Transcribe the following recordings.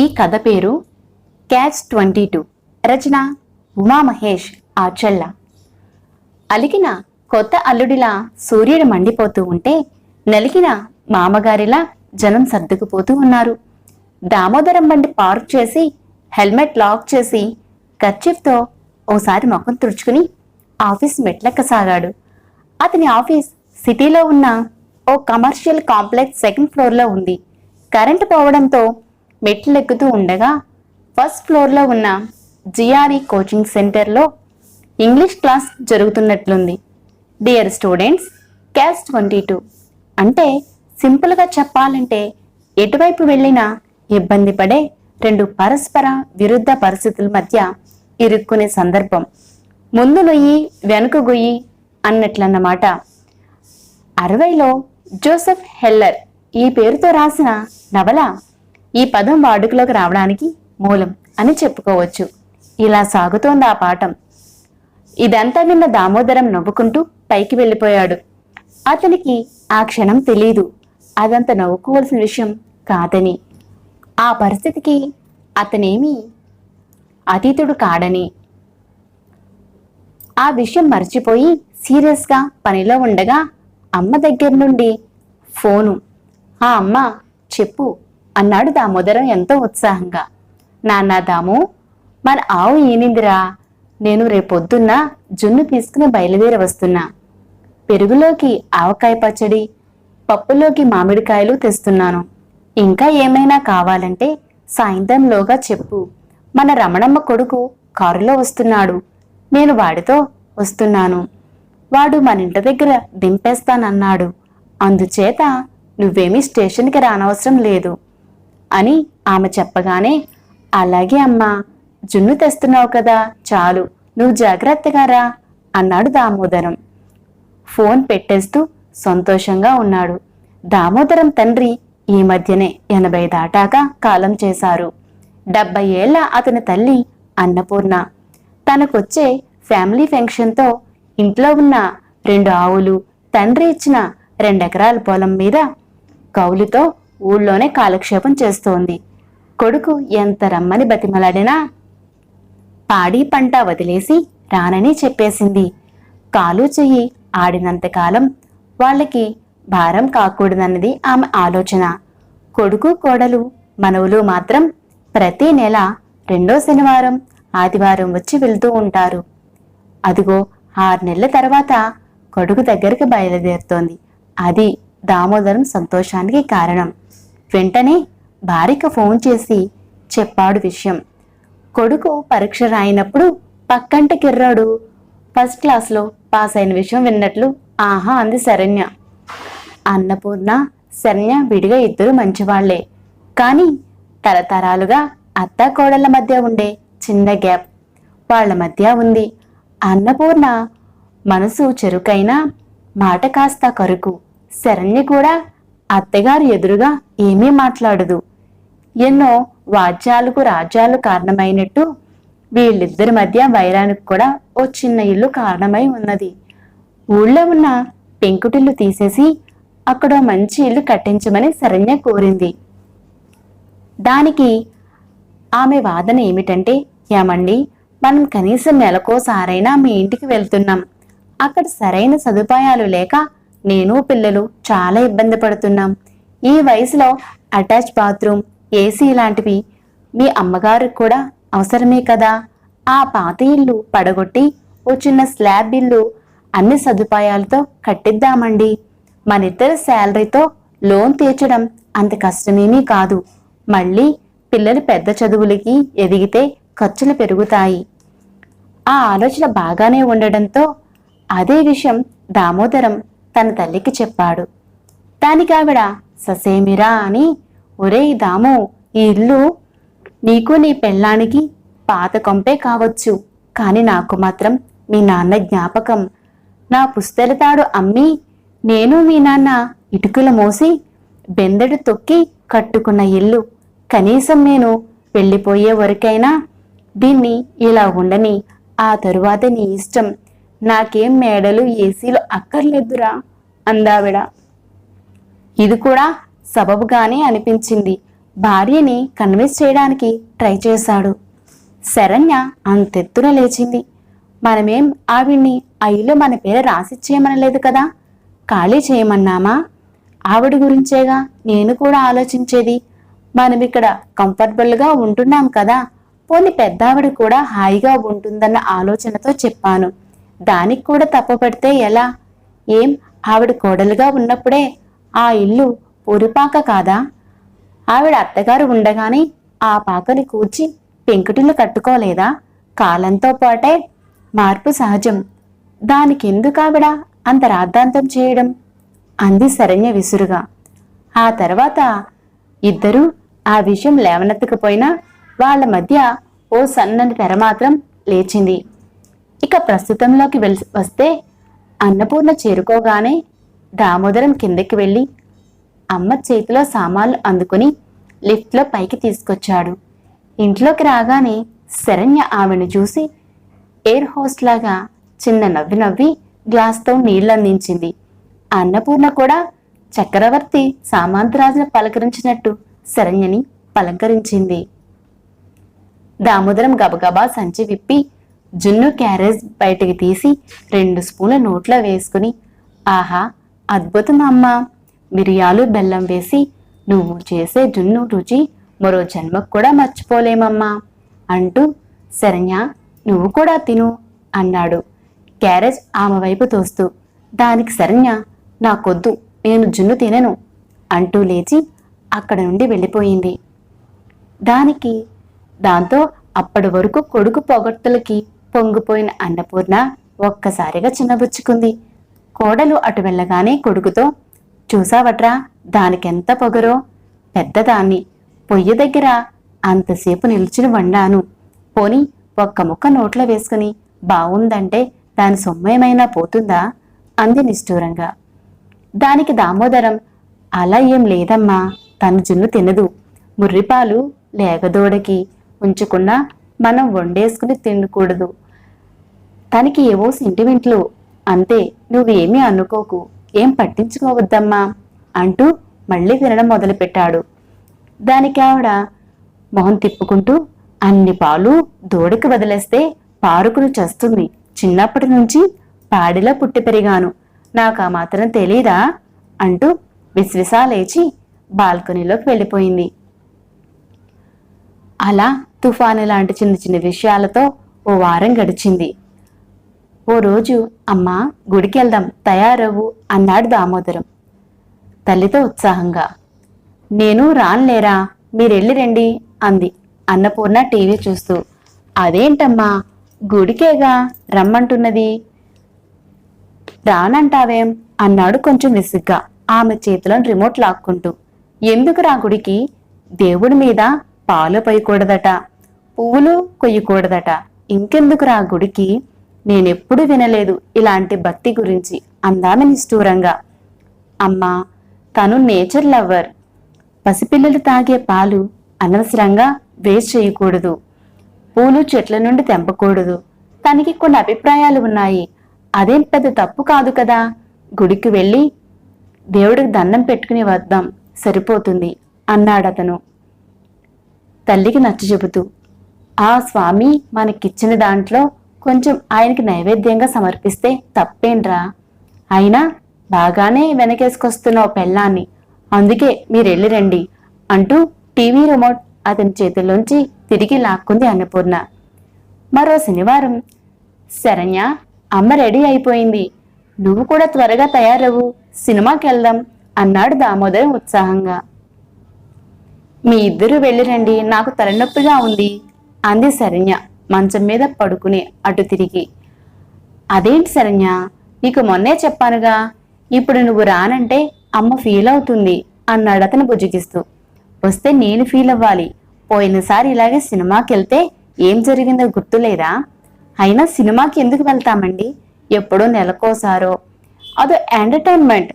ఈ కథ పేరు క్యాచ్ ట్వంటీ టూ. రచన ఉమా మహేష్ ఆచల్ల అలిగిన కొత్త అల్లుడిలా సూర్యుడు మండిపోతూ ఉంటే నలిగిన మామగారిలా జనం సర్దుకుపోతూ ఉన్నారు. దామోదరం బండి పార్క్ చేసి హెల్మెట్ లాక్ చేసి కర్చీఫ్తో ఓసారి ముఖం తుడుచుకుని ఆఫీస్ మెట్లెక్కసాగాడు. అతని ఆఫీస్ సిటీలో ఉన్న ఓ కమర్షియల్ కాంప్లెక్స్ సెకండ్ ఫ్లోర్లో ఉంది. కరెంటు పోవడంతో మెట్లు ఎక్కుతూ ఉండగా ఫస్ట్ ఫ్లోర్లో ఉన్న జిఆర్ఈ కోచింగ్ సెంటర్లో English class జరుగుతున్నట్లుంది. Dear students catch twenty two. అంటే సింపుల్గా చెప్పాలంటే ఎటువైపు వెళ్ళినా ఇబ్బంది పడే రెండు పరస్పర విరుద్ధ పరిస్థితుల మధ్య ఇరుక్కునే సందర్భం. ముందు నొయ్యి వెనుక గొయ్యి అన్నట్లన్నమాట. అరవైలో జోసెఫ్ హెల్లర్ ఈ పేరుతో రాసిన నవల ఈ పదం వాడుకలోకి రావడానికి మూలం అని చెప్పుకోవచ్చు. ఇలా సాగుతోంది ఆ పాఠం. ఇదంతా విన్న దామోదరం నవ్వుకుంటూ పైకి వెళ్ళిపోయాడు. అతనికి ఆ క్షణం తెలీదు. అదంత నవ్వుకోవాల్సిన విషయం కాదని. ఆ పరిస్థితికి అతనేమి అతీతుడు కాడని. ఆ విషయం మర్చిపోయి సీరియస్గా పనిలో ఉండగా అమ్మ దగ్గర నుండి ఫోను. ఆ అమ్మ చెప్పు. అన్నాడు దామోదరం ఎంతో ఉత్సాహంగా. నాన్న దాము మన ఆవు ఈనిందిరా? నేను రేపొద్దున్న జున్ను తీసుకుని బయలుదేరి వస్తున్నా. పెరుగులోకి ఆవకాయ పచ్చడి పప్పులోకి మామిడికాయలు తెస్తున్నాను. ఇంకా ఏమైనా కావాలంటే సాయంత్రంలోగా చెప్పు. మన రమణమ్మ కొడుకు కారులో వస్తున్నాడు. నేను వాడితో వస్తున్నాను. వాడు మన ఇంటి దగ్గర దింపేస్తానన్నాడు. అందుచేత నువ్వేమీ స్టేషన్కి రానవసరం లేదు. అని ఆమె చెప్పగానే అలాగే అమ్మా జున్ను తెస్తున్నావు కదా చాలు నువ్వు జాగ్రత్తగా రా అన్నాడు దామోదరం. ఫోన్ పెట్టేస్తూ సంతోషంగా ఉన్నాడు. దామోదరం తండ్రి ఈ మధ్యనే ఎనభై దాటాక కాలం చేశారు. డెబ్బై ఏళ్ళ అతని తల్లి అన్నపూర్ణ. తనకొచ్చే ఫ్యామిలీ ఫంక్షన్తో ఇంట్లో ఉన్న రెండు ఆవులు తండ్రి ఇచ్చిన రెండెకరాల పొలం మీద కౌలుతో ఊళ్ళోనే కాలక్షేపం చేస్తోంది. కొడుకు ఎంత రమ్మని బతిమలాడినా పాడి పంట వదిలేసి రానని చెప్పేసింది. కాలు చెయ్యి ఆడినంతకాలం వాళ్ళకి భారం కాకూడదన్నది ఆమె ఆలోచన. కొడుకు కోడలు మనవులు మాత్రం ప్రతి నెల రెండో శనివారం ఆదివారం వచ్చి వెళ్తూ ఉంటారు. అదిగో ఆరు నెలల తర్వాత కొడుకు దగ్గరికి బయలుదేరుతోంది. అది దామోదరం సంతోషానికి కారణం. వెంటనే భార్యకు ఫోన్ చేసి చెప్పాడు విషయం. కొడుకు పరీక్ష రాయినప్పుడు పక్కంటి కిర్రాడు ఫస్ట్ క్లాస్లో పాస్ అయిన విషయం విన్నట్లు ఆహా అంది శరణ్య. అన్నపూర్ణ శరణ్య విడిగా ఇద్దరు మంచివాళ్ళే. కానీ తరతరాలుగా అత్త కోడళ్ళ మధ్య ఉండే చిన్న గ్యాప్ వాళ్ళ మధ్య ఉంది. అన్నపూర్ణ మనసు చెరుకైనా మాట కాస్త కరుకు. శరణ్య కూడా అత్తగారు ఎదురుగా ఏమీ మాట్లాడదు. ఎన్నో వాద్యాలకు రాజ్యాలు కారణమైనట్టు వీళ్ళిద్దరి మధ్య వైరానికి కూడా ఓ చిన్న ఇల్లు కారణమై ఉన్నది. ఊళ్ళో ఉన్న పెంకుటిల్లు తీసేసి అక్కడ మంచి ఇల్లు కట్టించమని శరణ్య కోరింది. దానికి ఆమె వాదన ఏమిటంటే ఏమండి మనం కనీసం నెలకోసారైనా మీ ఇంటికి వెళ్తున్నాం. అక్కడ సరైన సదుపాయాలు లేక నేను పిల్లలు చాలా ఇబ్బంది పడుతున్నాం. ఈ వయసులో అటాచ్ బాత్రూమ్ ఏసీ లాంటివి మీ అమ్మగారికి కూడా అవసరమే కదా. ఆ పాత ఇల్లు పడగొట్టి ఓ చిన్న స్లాబ్ ఇల్లు అన్ని సదుపాయాలతో కట్టిద్దామండి. మనిద్దరి శాలరీతో లోన్ తీర్చడం అంత కష్టమేమీ కాదు. మళ్ళీ పిల్లలు పెద్ద చదువులకి ఎదిగితే ఖర్చులు పెరుగుతాయి. ఆ ఆలోచన బాగానే ఉండడంతో అదే విషయం దామోదరం తన తల్లికి చెప్పాడు. దానికి ఆవిడ ససేమిరా అని ఒరేయ్ దాము ఈ ఇల్లు నీకు నీ పెళ్ళానికి పాత కొంపే కావచ్చు. కాని నాకు మాత్రం మీ నాన్న జ్ఞాపకం. నా పుస్తెలతాడు అమ్మి నేను మీ నాన్న ఇటుకలు మోసి బెందెడు తొక్కి కట్టుకున్న ఇల్లు. కనీసం నేను వెళ్ళిపోయే వరకైనా దీన్ని ఇలా ఉండని ఆ తరువాత నీ ఇష్టం. నాకేం మేడలు ఏసీలు అక్కర్లేదురా అందావిడ. ఇది కూడా సబబుగానే అనిపించింది. భార్యని కన్విన్స్ చేయడానికి ట్రై చేశాడు. శరణ్య అంతెత్తున లేచింది. మనమేం ఆవిడ్ని ఐలో మన పేరు రాసిచ్చేయమనలేదు కదా? ఖాళీ చేయమన్నామా? ఆవిడ గురించేగా నేను కూడా ఆలోచించేది. మనం ఇక్కడ కంఫర్టబుల్గా ఉంటున్నాం కదా? పోని పెద్దావిడ కూడా హాయిగా ఉంటుందన్న ఆలోచనతో చెప్పాను. దానికి కూడా తప్పపడితే ఎలా? ఏం? ఆవిడ కోడలుగా ఉన్నప్పుడే ఆ ఇల్లు పురిపాక కాదా? ఆవిడ అత్తగారు ఉండగానే ఆ పాకని కూర్చి పెంకుటిల్లు కట్టుకోలేదా? కాలంతో పాటే మార్పు సహజం. దానికెందుకు ఆవిడ అంత రాద్ధాంతం చేయడం? అంది శరణ్య విసురుగా. ఆ తర్వాత ఇద్దరూ ఆ విషయం లేవనెత్తకపోయినా వాళ్ళ మధ్య ఓ సన్నని తెర మాత్రం లేచింది. ఇక ప్రస్తుతంలోకి వెల్ వస్తే అన్నపూర్ణ చేరుకోగానే దామోదరం కిందకి వెళ్ళి అమ్మ చేతిలో సామాన్లు అందుకుని లిఫ్ట్లో పైకి తీసుకొచ్చాడు. ఇంట్లోకి రాగానే శరణ్య ఆమెను చూసి ఎయిర్ హోస్ట్ లాగా చిన్న నవ్వి నవ్వి గ్లాస్తో నీళ్ళందించింది. అన్నపూర్ణ కూడా చక్రవర్తి సామంతరాజును పలకరించినట్టు శరణ్యని పలంకరించింది. దామోదరం గబగబా సంచి విప్పి జున్ను క్యారేజ్ బయటికి తీసి రెండు స్పూన్ల నోట్లో వేసుకుని ఆహా అద్భుతం అమ్మ! మిరియాలు బెల్లం వేసి నువ్వు చేసే జున్ను రుచి మరో జన్మకు కూడా మర్చిపోలేమమ్మా అంటూ శరణ్య నువ్వు కూడా తిను అన్నాడు. క్యారేజ్ ఆమె వైపు తోస్తూ దానికి శరణ్య నాకొద్దు నేను జున్ను తినను అంటూ లేచి అక్కడ నుండి వెళ్ళిపోయింది. దానికి దాంతో అప్పటి వరకు కొడుకు పొగడ్తలకి పొంగిపోయిన అన్నపూర్ణ ఒక్కసారిగా చిన్నబుచ్చుకుంది కోడలు అటు వెళ్ళగానే కొడుకుతో చూసావట్రా దానికెంత పొగరో? పెద్దదాన్ని. పొయ్యి దగ్గర అంతసేపు నిల్చుని వండాను. పోని ఒక్క ముక్క నోట్లో వేసుకుని బావుందంటే దాని సొమ్మయమైనా పోతుందా? అంది నిష్ఠూరంగా. దానికి దామోదరం. అలా ఏం లేదమ్మా. తను జున్ను తినదు. ముర్రిపాలు లేగదోడకి ఉంచుకున్నా మనం వండేసుకుని తినకూడదు. తనకి ఏవో సెంటిమెంట్లు. అంతే నువ్వేమీ అనుకోకు. ఏం పట్టించుకోవద్దమ్మా అంటూ మళ్ళీ తినడం మొదలుపెట్టాడు. దానికి ఆవిడ మొహం తిప్పుకుంటూ అన్ని పాలు దూడకి వదిలేస్తే పారుకును చస్తుంది. చిన్నప్పటి నుంచి పాడిలో పుట్టి పెరిగాను. నాకు ఆ మాత్రం తెలీదా అంటూ విశ్విసా లేచి బాల్కనీలోకి వెళ్ళిపోయింది. అలా తుఫాను లాంటి చిన్న చిన్న విషయాలతో ఓ వారం గడిచింది. ఓ రోజు అమ్మా గుడికి వెళ్దాం తయారవ్వు అన్నాడు దామోదరం తల్లితో ఉత్సాహంగా. నేను రాన్లేరా మీరెళ్ళి రండి అంది. అన్నపూర్ణ టీవీ చూస్తూ అదేంటమ్మా గుడికేగా రమ్మంటున్నది? రానంటావేం? అన్నాడు కొంచెం విసుగ్గా. ఆమె చేతిలోని రిమోట్ లాక్కుంటూ ఎందుకు రా గుడికి? దేవుడి మీద పాలు పోయకూడదట. పువ్వులు కొయ్యకూడదట. ఇంకెందుకురా గుడికి? నేనెప్పుడు వినలేదు ఇలాంటి భక్తి గురించి అందామె నిష్ఠూరంగా అమ్మా తను నేచర్ లవర్. పసిపిల్లలు తాగే పాలు అనవసరంగా వేస్ట్ చేయకూడదు. పూలు చెట్ల నుండి తెంపకూడదు. తనకి కొన్ని అభిప్రాయాలు ఉన్నాయి. అదేం పెద్ద తప్పు కాదు కదా. గుడికి వెళ్ళి దేవుడికి దండం పెట్టుకుని వద్దాం. సరిపోతుంది అన్నాడతను. తల్లికి నచ్చ చెబుతూ ఆ స్వామి మనకిచ్చిన దాంట్లో కొంచెం ఆయనకి నైవేద్యంగా సమర్పిస్తే తప్పేంట్రా? అయినా బాగానే వెనకేసుకొస్తున్న ఓ పెళ్ళాన్ని. అందుకే మీరెళ్ళి రండి అంటూ టీవీ రిమోట్ అతని చేతుల్లోంచి తిరిగి లాక్కుంది అన్నపూర్ణ. మరో శనివారం. శరణ్య అమ్మ రెడీ అయిపోయింది. నువ్వు కూడా త్వరగా తయారవు. సినిమాకి వెళ్దాం అన్నాడు దామోదరం ఉత్సాహంగా. మీ ఇద్దరు వెళ్ళిరండి నాకు తలనొప్పిగా ఉంది. అంది శరణ్య మంచం మీద పడుకుని అటు తిరిగి. అదేంటి శరణ్య? నీకు మొన్నే చెప్పానుగా. ఇప్పుడు నువ్వు రానంటే అమ్మ ఫీల్ అవుతుంది అన్నాడు అతను బుజ్జగిస్తూ వస్తే నేను ఫీల్ అవ్వాలి. పోయినసారి ఇలాగే సినిమాకి వెళ్తే ఏం జరిగిందో గుర్తులేదా? అయినా సినిమాకి ఎందుకు వెళ్తామండి? ఎప్పుడో నెలకోసారో. అదో ఎంటర్టైన్మెంట్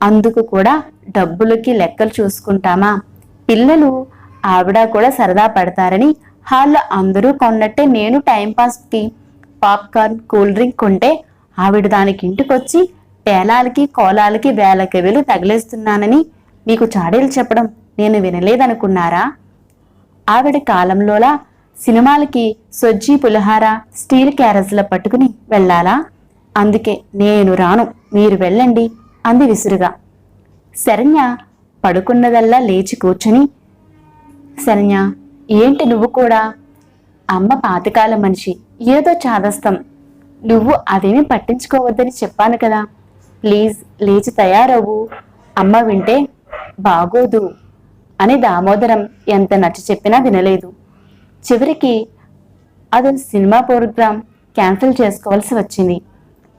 అందుకు కూడా డబ్బులకి లెక్కలు చూసుకుంటామా? పిల్లలు ఆవిడ కూడా సరదా పడతారని హాల్లో అందరూ కొన్నట్టే నేను టైంపాస్కి పాప్కార్న్ కూల్ డ్రింక్ కొంటే ఆవిడ దానికి ఇంటికొచ్చి పేలాలకి కోలాలకి వేలకి వేలు తగిలేస్తున్నానని మీకు చాడీలు చెప్పడం నేను వినలేదనుకున్నారా? ఆవిడ కాలంలోలా సినిమాలకి సొజ్జి పులిహార స్టీల్ క్యారెజ్ల పట్టుకుని వెళ్ళాలా? అందుకే నేను రాను మీరు వెళ్ళండి అంది విసురుగా. శరణ్య పడుకున్నదల్లా లేచి కూర్చొని శరణ్య ఏంటి నువ్వు కూడా? అమ్మ పాతకాల మనిషి ఏదో చాదస్తం. నువ్వు అదేమీ పట్టించుకోవద్దని చెప్పాను కదా. ప్లీజ్ లేచి తయారవ్వు. అమ్మ వింటే బాగోదు అని దామోదరం ఎంత నచ్చ చెప్పినా వినలేదు. చివరికి అతను సినిమా ప్రోగ్రామ్ క్యాన్సిల్ చేసుకోవాల్సి వచ్చింది.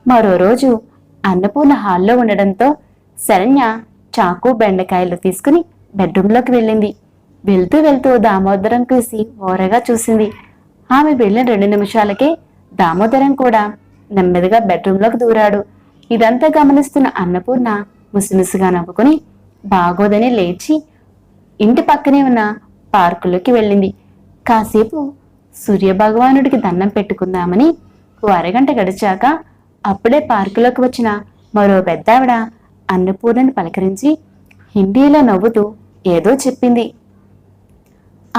మరో రోజు అన్నపూర్ణ హాల్లో ఉండడంతో శరణ్య చాకు బెండకాయలు తీసుకుని బెడ్రూమ్లోకి వెళ్ళింది. వెళ్తూ వెళ్తూ దామోదరం చూసి ఓరగా చూసింది. ఆమె వెళ్ళిన రెండు నిమిషాలకే దామోదరం కూడా నెమ్మదిగా బెడ్రూమ్లోకి దూరాడు. ఇదంతా గమనిస్తున్న అన్నపూర్ణ ముసిముసిగా నవ్వుకుని బాగోదని లేచి ఇంటి పక్కనే ఉన్న పార్కులోకి వెళ్ళింది. కాసేపు సూర్యభగవానుడికి దండం పెట్టుకుందామని ఓ అరగంట గడిచాక అప్పుడే పార్కులోకి వచ్చిన మరో పెద్దావిడ అన్నపూర్ణని పలకరించి హిందీలో నవ్వుతూ ఏదో చెప్పింది.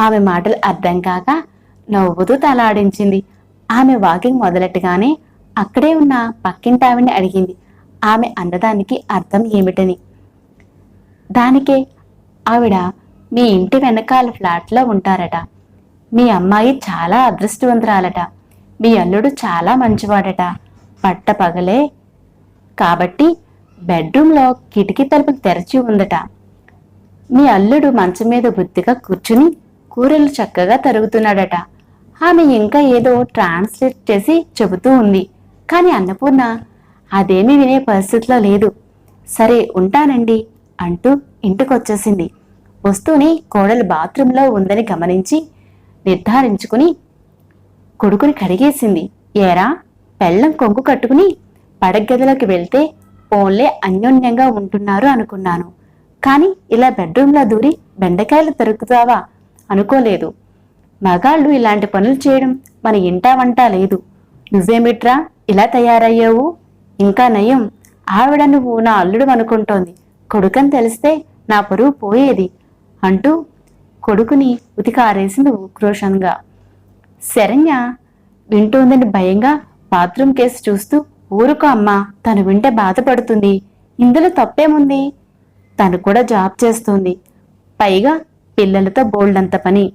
ఆమె మాటలు అర్థం కాక నవ్వుతూ తలాడించింది. ఆమె వాకింగ్ మొదలెట్టగానే అక్కడే ఉన్న పక్కింటావిని అడిగింది. ఆమె అన్నదానికి అర్థం ఏమిటని. దానికే ఆవిడ మీ ఇంటి వెనకాల ఫ్లాట్లో ఉంటారట. మీ అమ్మాయి చాలా అదృష్టవంతురాలట. మీ అల్లుడు చాలా మంచివాడట. పట్ట పగలే కాబట్టి బెడ్రూమ్లో కిటికీ తలుపులు తెరచి ఉందట. మీ అల్లుడు మంచం మీద బుద్ధిగా కూర్చుని కూరలు చక్కగా తరుగుతున్నాడట. ఆమె ఇంకా ఏదో ట్రాన్స్లేట్ చేసి చెబుతూ ఉంది. కానీ అన్నపూర్ణ అదేమీ వినే పరిస్థితిలో లేదు. సరే ఉంటానండి అంటూ ఇంటికొచ్చేసింది. వస్తూనే కోడలు బాత్రూంలో ఉందని గమనించి నిర్ధారించుకుని కొడుకుని కడిగేసింది. ఏరా పెళ్ళం కొంగు కట్టుకుని పడగదిలోకి వెళ్తే ఓన్లే అన్యోన్యంగా ఉంటున్నారు అనుకున్నాను. కానీ ఇలా బెడ్రూమ్లో దూరి బెండకాయలు తరుగుతావా అనుకోలేదు. మగాళ్ళు ఇలాంటి పనులు చేయడం మన ఇంటా వంట లేదు. నువ్వేమిట్రా ఇలా తయారయ్యావు? ఇంకా నయం. ఆవిడ నువ్వు నా అల్లుడు అనుకుంటోంది. కొడుకని తెలిస్తే నా పరువు పోయేది అంటూ కొడుకుని ఉతికారేసింది ఉక్రోషంగా శరణ్య వింటోందని భయంగా బాత్రూమ్ కేసు చూస్తూ ఊరుకో అమ్మా తను వింటే బాధపడుతుంది. ఇందులో తప్పేముంది? తను కూడా జాబ్ చేస్తుంది. పైగా పిల్లలతో బోల్డంత పని.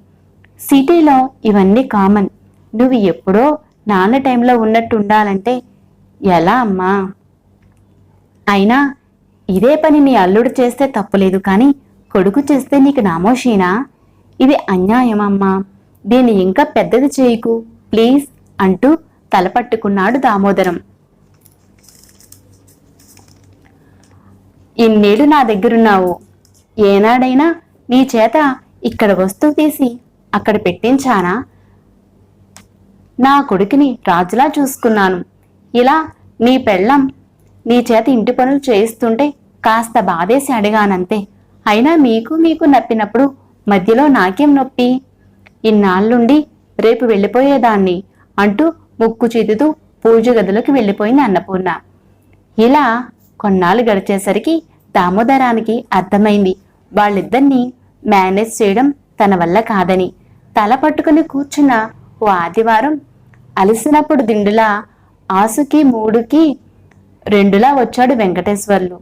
సిటీలో ఇవన్నీ కామన్. నువ్వు ఎప్పుడో నాన్న టైంలో ఉన్నట్టు ఉండాలంటే ఎలా అమ్మా? అయినా ఇదే పని నీ అల్లుడు చేస్తే తప్పులేదు కానీ కొడుకు చేస్తే నీకు నామోషీనా? ఇది అన్యాయమమ్మా దీన్ని ఇంకా పెద్దది చేయకు. ప్లీజ్ అంటూ తలపట్టుకున్నాడు దామోదరం. ఇన్నేళ్ళు నా దగ్గరున్నావు. ఏనాడైనా నీ చేత ఇక్కడ వస్తువు తీసి అక్కడ పెట్టించానా? నా కొడుకుని రాజులా చూసుకున్నాను. ఇలా నీ పెళ్ళం నీ చేత ఇంటి పనులు చేయిస్తుంటే కాస్త బాధేసి అడిగానంతే. అయినా మీకు మీకు నప్పినప్పుడు మధ్యలో నాకేం నొప్పి? ఇన్నాళ్ళుండి రేపు వెళ్ళిపోయేదాన్ని అంటూ ముక్కు చిదుతూ పూజ గదిలోకి వెళ్ళిపోయింది అన్నపూర్ణ. ఇలా కొన్నాళ్ళు గడిచేసరికి దామోదరానికి అర్థమైంది. వాళ్ళిద్దరినీ మేనేజ్ చేయడం తన వల్ల కాదని. తల పట్టుకుని కూర్చున్న ఓ ఆదివారం అలసినప్పుడు దిండులా ఆసుకి మూడుకి రెండులా వచ్చాడు వెంకటేశ్వర్లు.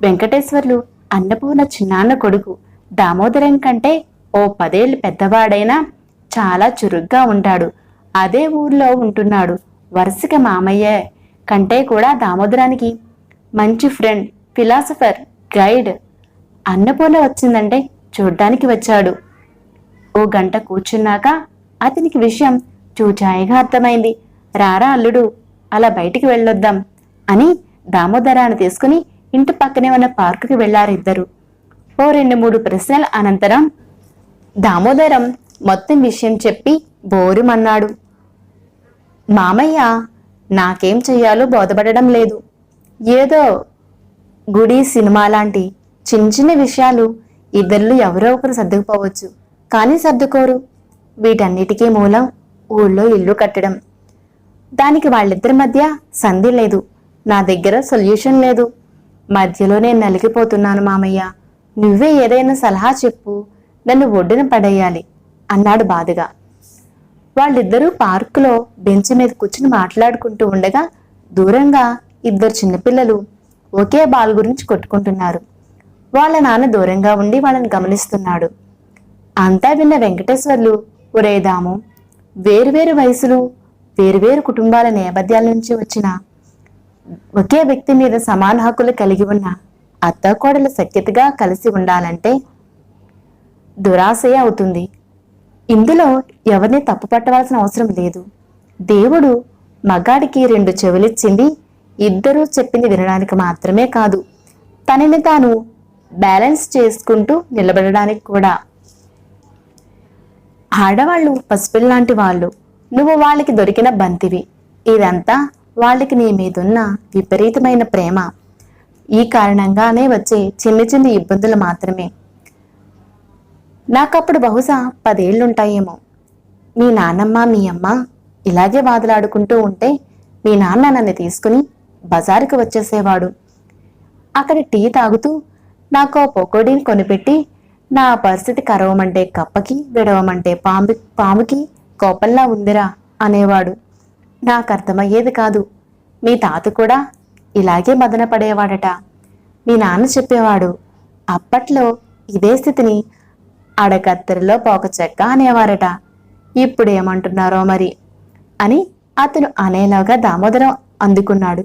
వెంకటేశ్వర్లు అన్నపూర్ణ చిన్నాన్న కొడుకు. దామోదరం కంటే ఓ పదేళ్ళు పెద్దవాడైనా చాలా చురుగ్గా ఉంటాడు. అదే ఊర్లో ఉంటున్నాడు వరుసగా మామయ్య కంటే కూడా దామోదరానికి మంచి ఫ్రెండ్ ఫిలాసఫర్ గైడ్ అన్నపూర్ణ వచ్చిందంటే చూడ్డానికి వచ్చాడు. ఓ గంట కూర్చున్నాక అతనికి విషయం చూచాయిగా అర్థమైంది. రారా అల్లుడు అలా బయటికి వెళ్ళొద్దాం అని దామోదరాన్ని తీసుకుని ఇంటి పక్కనే ఉన్న పార్కుకి వెళ్ళారిద్దరు ఓ రెండు మూడు ప్రశ్నల అనంతరం దామోదరం మొత్తం విషయం చెప్పి బోరుమన్నాడు. మామయ్య నాకేం చెయ్యాలో బోధపడడం లేదు. ఏదో గుడి సినిమా లాంటి చిన్న చిన్న విషయాలు ఇద్దరిలో ఎవరో ఒకరు సర్దుకుపోవచ్చు. కానీ సర్దుకోరు. వీటన్నిటికీ మూలం ఊళ్ళో ఇల్లు కట్టడం. దానికి వాళ్ళిద్దరి మధ్య సంధి లేదు. నా దగ్గర సొల్యూషన్ లేదు. మధ్యలో నేను నలిగిపోతున్నాను మామయ్య. నువ్వే ఏదైనా సలహా చెప్పు. నన్ను ఒడ్డున పడేయాలి అన్నాడు బాధగా. వాళ్ళిద్దరూ పార్కులో బెంచ్ మీద కూర్చుని మాట్లాడుకుంటూ ఉండగా దూరంగా ఇద్దరు చిన్నపిల్లలు ఒకే బాల్ గురించి కొట్టుకుంటున్నారు. వాళ్ళ నాన్న దూరంగా ఉండి వాళ్ళని గమనిస్తున్నాడు. అంతా విన్న వెంకటేశ్వర్లు ఒరేదాము వేరువేరు వయసులు వేరువేరు కుటుంబాల నేపథ్యాల నుంచి వచ్చిన ఒకే వ్యక్తి మీద సమాన హక్కులు కలిగి ఉన్న అత్తకోడలు సఖ్యతగా కలిసి ఉండాలంటే దురాశయ అవుతుంది. ఇందులో ఎవరిని తప్పు పట్టవలసిన అవసరం లేదు. దేవుడు మగాడికి రెండు చెవులిచ్చింది ఇద్దరూ చెప్పింది వినడానికి మాత్రమే కాదు. తనని తాను బ్యాలెన్స్ చేసుకుంటూ నిలబడడానికి కూడా. ఆడవాళ్ళు పసిపిల్లాంటి వాళ్ళు నువ్వు వాళ్ళకి దొరికిన బంతివి. ఇదంతా వాళ్ళకి నీ మీదున్న విపరీతమైన ప్రేమ. ఈ కారణంగానే వచ్చే చిన్న చిన్న ఇబ్బందులు మాత్రమే. నాకప్పుడు బహుశా పదేళ్ళుంటాయేమో మీ నాన్నమ్మ మీ అమ్మ ఇలాగే వాదులాడుకుంటూ ఉంటే మీ నాన్న నన్ను తీసుకుని బజారుకు వచ్చేసేవాడు. అక్కడ టీ తాగుతూ నాకు ఆ కొనిపెట్టి నా పరిస్థితి కరవమంటే కప్పకి విడవమంటే పాము పాముకి కోపంలా ఉందిరా అనేవాడు. నాకు అర్థమయ్యేది కాదు. మీ తాత కూడా ఇలాగే మదన పడేవాడట. మీ నాన్న చెప్పేవాడు అప్పట్లో ఇదే స్థితిని అడకత్తెరలో పోక చెక్క అనేవారట. ఇప్పుడు ఏమంటున్నారో మరి? అని అతను అనేలాగా దామోదరం అందుకున్నాడు.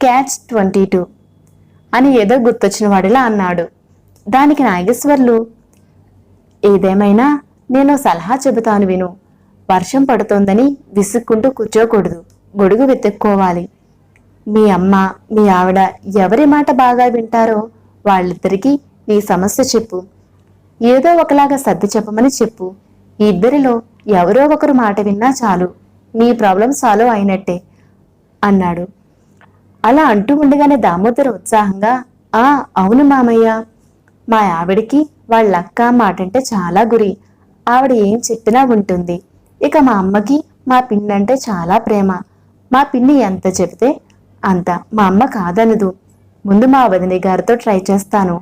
Catch twenty two. అని ఏదో గుర్తొచ్చిన వాడిలా అన్నాడు. దానికి నాగేశ్వర్లు ఏదేమైనా నేను సలహా చెబుతాను విను. వర్షం పడుతోందని విసుక్కుంటూ కూర్చోకూడదు. గొడుగు వెతుక్కోవాలి. మీ అమ్మ మీ ఆవిడ ఎవరి మాట బాగా వింటారో వాళ్ళిద్దరికీ నీ సమస్య చెప్పు. ఏదో ఒకలాగా సర్ది చెప్పమని చెప్పు. ఈ ఇద్దరిలో ఎవరో ఒకరు మాట విన్నా చాలు. నీ ప్రాబ్లం సాల్వ్ అయినట్టే అన్నాడు. అలా అంటూ ఉండగానే దామోదర్ ఉత్సాహంగా ఆ అవును మామయ్య. మా ఆవిడికి వాళ్ళ అక్క మాటంటే చాలా గురి. ఆవిడ ఏం చెప్పినా ఉంటుంది ఇక మా అమ్మకి మా పిన్ని అంటే చాలా ప్రేమ. మా పిన్ని ఎంత చెబితే అంత. మా అమ్మ కాదనదు. ముందు మా వదిని గారితో ట్రై చేస్తాను.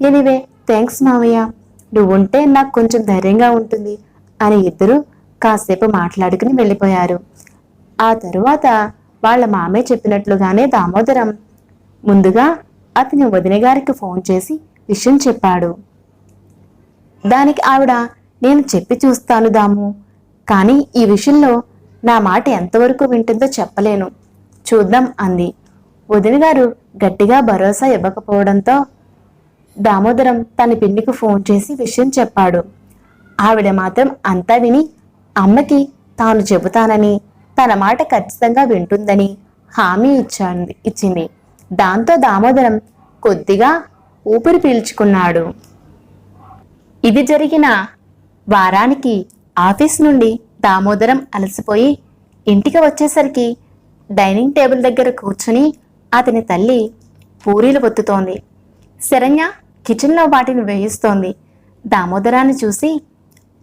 ఎనివే థ్యాంక్స్ మామయ్య. నువ్వుంటే నాకు కొంచెం ధైర్యంగా ఉంటుంది అని ఇద్దరు కాసేపు మాట్లాడుకుని వెళ్ళిపోయారు. ఆ తరువాత వాళ్ళ మామే చెప్పినట్లుగానే దామోదరం ముందుగా అతని వదినగారికి ఫోన్ చేసి విషయం చెప్పాడు. దానికి ఆవిడ నేను చెప్పి చూస్తాను దాము కానీ ఈ విషయంలో నా మాట ఎంతవరకు వింటుందో చెప్పలేను. చూద్దాం అంది. వదినగారు గట్టిగా భరోసా ఇవ్వకపోవడంతో దామోదరం తన పిన్నికి ఫోన్ చేసి విషయం చెప్పాడు. ఆవిడ మాత్రం అంతా విని అమ్మకి తాను చెబుతానని తన మాట ఖచ్చితంగా వింటుందని హామీ ఇచ్చాంది ఇచ్చింది. దాంతో దామోదరం కొద్దిగా ఊపిరి పీల్చుకున్నాడు. ఇది జరిగిన వారానికి ఆఫీస్ నుండి దామోదరం అలసిపోయి ఇంటికి వచ్చేసరికి డైనింగ్ టేబుల్ దగ్గర కూర్చుని అతని తల్లి పూరీలు ఒత్తుతోంది శరణ్య కిచెన్లో వాటిని వేయిస్తోంది. దామోదరాన్ని చూసి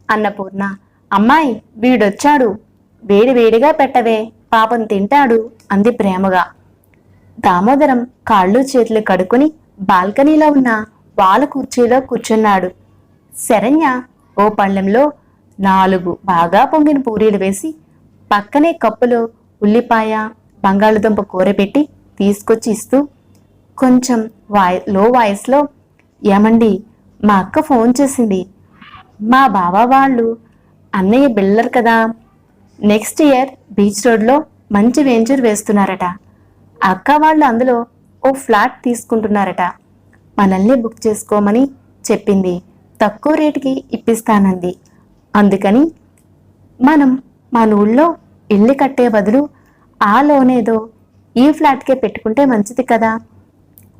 అన్నపూర్ణ అమ్మాయి వీడొచ్చాడు. వేడి వేడిగా పెట్టవే. పాపం తింటాడు అంది ప్రేమగా. దామోదరం కాళ్ళు చేతులు కడుక్కుని బాల్కనీలో ఉన్న వాళ్ళ కుర్చీలో కూర్చున్నాడు. శరణ్య ఓ పళ్ళెంలో నాలుగు బాగా పొంగిన పూరీలు వేసి పక్కనే కప్పులో ఉల్లిపాయ బంగాళదుంప కూర పెట్టి తీసుకొచ్చి ఇస్తూ కొంచెం వాయి లో వాయిస్లో ఏమండి మా అక్క ఫోన్ చేసింది. మా బావ వాళ్ళు అన్నయ్య బిల్లర్ కదా. నెక్స్ట్ ఇయర్ బీచ్ రోడ్లో మంచి వెంచర్ వేస్తున్నారట. అక్క వాళ్ళు అందులో ఓ ఫ్లాట్ తీసుకుంటున్నారట. మనల్ని బుక్ చేసుకోమని చెప్పింది. తక్కువ రేటుకి ఇప్పిస్తానంది. అందుకని మనం మన ఊళ్ళో ఇల్లు కట్టే బదులు ఆ లోనేదో ఈ ఫ్లాట్కే పెట్టుకుంటే మంచిది కదా?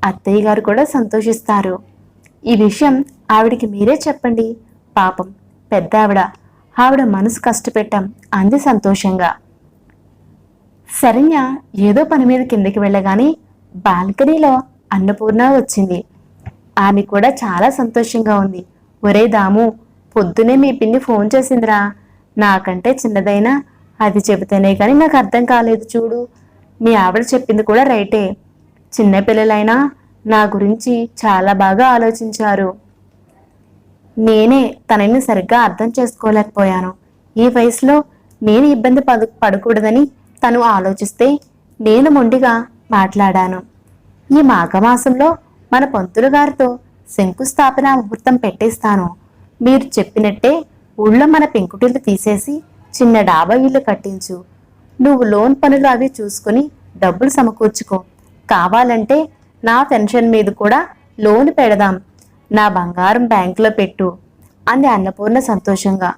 అత్తయ్య గారు కూడా సంతోషిస్తారు. ఈ విషయం ఆవిడికి మీరే చెప్పండి. పాపం పెద్ద ఆవిడ ఆవిడ మనసు కష్టపెట్టాం. అంది సంతోషంగా. శరణ్య ఏదో పని మీద కిందకి వెళ్ళగానే బాల్కనీలో అన్నపూర్ణ వచ్చింది. ఆమె కూడా చాలా సంతోషంగా ఉంది. ఒరే దాము పొద్దునే మీ పిన్ని ఫోన్ చేసిందిరా. నాకంటే చిన్నదైనా అది చెబితేనే కానీ నాకు అర్థం కాలేదు చూడు. మీ ఆవిడ చెప్పింది కూడా రైటే. చిన్నపిల్లలైనా నా గురించి చాలా బాగా ఆలోచించారు. నేనే తనని సరిగ్గా అర్థం చేసుకోలేకపోయాను. ఈ వయసులో నేను ఇబ్బంది పడు పడకూడదని తను ఆలోచిస్తే నేను మొండిగా మాట్లాడాను. ఈ మాఘమాసంలో మన పంతులు గారితో శంకుస్థాపన ముహూర్తం పెట్టేస్తాను. మీరు చెప్పినట్టే ఊళ్ళో మన పెంకుటిల్లు తీసేసి చిన్న డాబా ఇల్లు కట్టించు. నువ్వు లోన్ పనులు అవి చూసుకుని డబ్బులు సమకూర్చుకో. కావాలంటే నా పెన్షన్ మీద కూడా లోన్ పెడదాం. నా బంగారం బ్యాంకులో పెట్టు అంది అన్నపూర్ణ సంతోషంగా.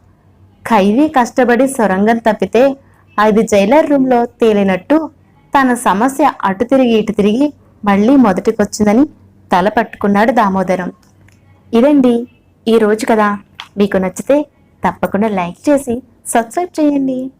ఖైదీ కష్టపడి సొరంగం తప్పితే అది జైలర్ రూమ్లో తేలినట్టు తన సమస్య అటు తిరిగి ఇటు తిరిగి మళ్ళీ మొదటికొచ్చిందని తల పట్టుకున్నాడు దామోదరం. ఇదండి ఈరోజు కదా. మీకు నచ్చితే తప్పకుండా లైక్ చేసి సబ్స్క్రైబ్ చేయండి.